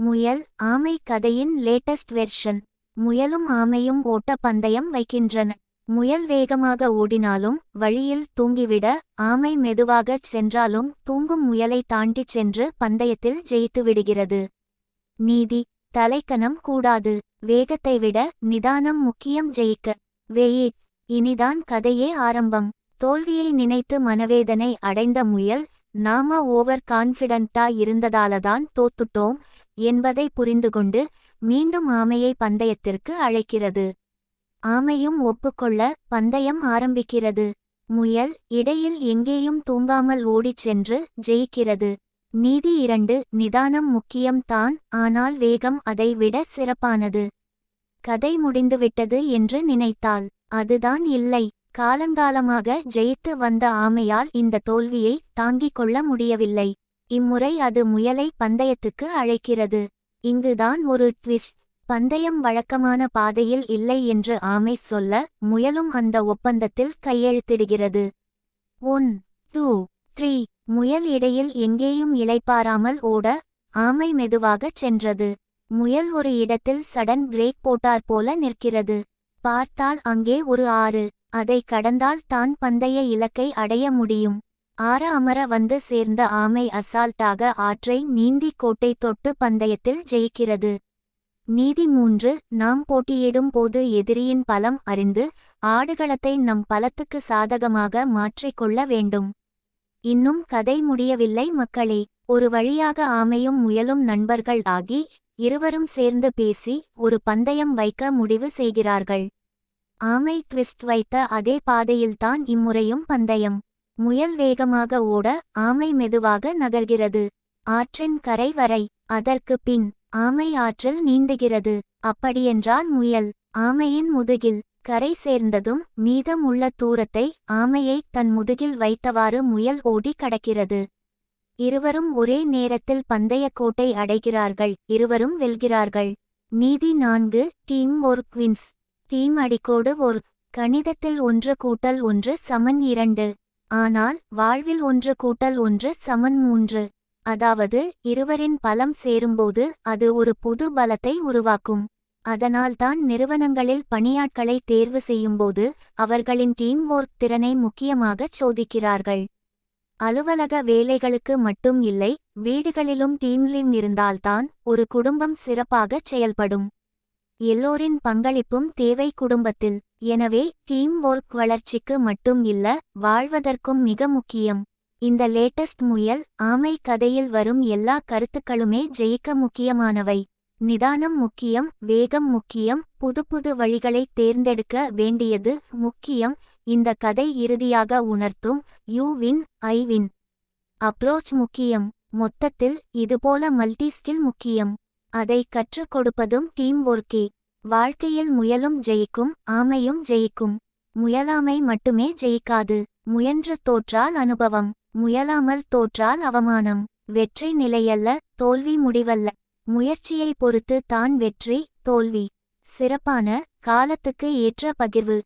முயல் ஆமை கதையின் லேட்டஸ்ட் வெர்ஷன் முயலும் ஆமையும் ஓட்ட பந்தயம் வைக்கின்றன. முயல் வேகமாக ஓடினாலும் வழியில் தூங்கிவிட ஆமை மெதுவாகச் சென்றாலும் தூங்கும் முயலை தாண்டிச் சென்று பந்தயத்தில் ஜெயித்து விடுகிறது. நீதி தலைக்கணம் கூடாது. வேகத்தை விட நிதானம் முக்கியம் ஜெயிக்க. வெயிட் இனிதான் கதையே ஆரம்பம். தோல்வியை நினைத்து மனவேதனை அடைந்த முயல் நாம ஓவர் கான்ஃபிடண்டா இருந்ததாலதான் தோத்துட்டோம். என்பதை புரிந்துகொண்டு மீண்டும் ஆமையை பந்தயத்திற்கு அழைக்கிறது. ஆமையும் ஒப்புக்கொள்ள பந்தயம் ஆரம்பிக்கிறது. முயல் இடையில் எங்கேயும் தூங்காமல் ஓடிச் சென்று ஜெயிக்கிறது. நீதி இரண்டு நிதானம் முக்கியம் தான் ஆனால் வேகம் அதை விட சிறப்பானது. கதை முடிந்துவிட்டது என்று நினைத்தாள். அதுதான் இல்லை. காலங்காலமாக ஜெயித்து வந்த ஆமையால் இந்த தோல்வியை தாங்கிக் கொள்ள முடியவில்லை. இம்முறை அது முயலை பந்தயத்துக்கு அழைக்கிறது. இங்குதான் ஒரு ட்விஸ்ட். பந்தயம் வழக்கமான பாதையில் இல்லை என்று ஆமை சொல்ல முயலும் அந்த ஒப்பந்தத்தில் கையெழுத்திடுகிறது. One two three. முயல் இடையில் எங்கேயும் இளைப்பாராமல் ஓட ஆமை மெதுவாகச் சென்றது. முயல் ஒரு இடத்தில் சடன் பிரேக் போட்டார் போல நிற்கிறது. பார்த்தால் அங்கே ஒரு ஆறு. அதை கடந்தால் தான் பந்தய இலக்கை அடைய முடியும். ஆற அமர வந்து சேர்ந்த ஆமை அசால்ட்டாக ஆற்றை நீந்தி கோட்டை தொட்டு பந்தயத்தில் ஜெயிக்கிறது. நீதி மூன்று நாம் போட்டியிடும் போது எதிரியின் பலம் அறிந்து ஆடுகளத்தை நம் பலத்துக்கு சாதகமாக மாற்றிக்கொள்ள வேண்டும். இன்னும் கதை முடியவில்லை மக்களே. ஒரு வழியாக ஆமையும் முயலும் நண்பர்கள் ஆகி இருவரும் சேர்ந்து பேசி ஒரு பந்தயம் வைக்க முடிவு செய்கிறார்கள். ஆமை ட்விஸ்ட் வைத்த அதே பாதையில்தான் இம்முறையும் பந்தயம். முயல் வேகமாக ஓட ஆமை மெதுவாக நகர்கிறது. ஆற்றின் கரை வரை அதற்கு பின் ஆமை ஆற்றில் நீந்துகிறது. அப்படியென்றால் முயல் ஆமையின் முதுகில் கரை சேர்ந்ததும் மீதம் உள்ள தூரத்தை ஆமையை தன் முதுகில் வைத்தவாறு முயல் ஓடி கடக்கிறது. இருவரும் ஒரே நேரத்தில் பந்தய கோட்டை அடைகிறார்கள். இருவரும் வெல்கிறார்கள். நீதி நான்கு டீம் ஒர்க் குவின்ஸ். டீம் அடிக்கோடு ஒரு கணிதத்தில் ஒன்று கூட்டல் ஒன்று சமன் இரண்டு. ஆனால் வாழ்வில் ஒன்று கூட்டல் ஒன்று சமன் மூன்று அதாவது இருவரின் பலம் சேரும்போது அது ஒரு புது பலத்தை உருவாக்கும். அதனால்தான் நிறுவனங்களில் பணியாட்களை தேர்வு செய்யும்போது அவர்களின் டீம் ஒர்க் திறனை முக்கியமாகச் சோதிக்கிறார்கள். அலுவலக வேலைகளுக்கு மட்டும் இல்லை வீடுகளிலும் டீம்லிம் இருந்தால்தான் ஒரு குடும்பம் சிறப்பாகச் செயல்படும். எல்லோரின் பங்களிப்பும் தேவை குடும்பத்தில். எனவே டீம் ஒர்க் வளர்ச்சிக்கு மட்டும் இல்ல வாழ்வதற்கும் மிக முக்கியம். இந்த லேட்டஸ்ட் முயல் ஆமை கதையில் வரும் எல்லா கருத்துக்களுமே ஜெயிக்க முக்கியமானவை. நிதானம் முக்கியம் வேகம் முக்கியம் புது புது வழிகளை தேர்ந்தெடுக்க வேண்டியது முக்கியம். இந்த கதை இறுதியாக உணர்த்தும் you win I win. Approach முக்கியம் மொத்தத்தில் இதுபோல மல்டி ஸ்கில் முக்கியம். அதை கற்றுக் கொடுப்பதும் டீம் ஒர்க்கே. வாழ்க்கையில் முயலும் ஜெயிக்கும் ஆமையும் ஜெயிக்கும். முயலாமை மட்டுமே ஜெயிக்காது. முயன்று தோற்றால் அனுபவம். முயலாமல் தோற்றால் அவமானம். வெற்றி நிலையல்ல தோல்வி முடிவல்ல. முயற்சியை பொறுத்து தான் வெற்றி தோல்வி. சிறப்பான காலத்துக்கு ஏற்ற பகிர்வு.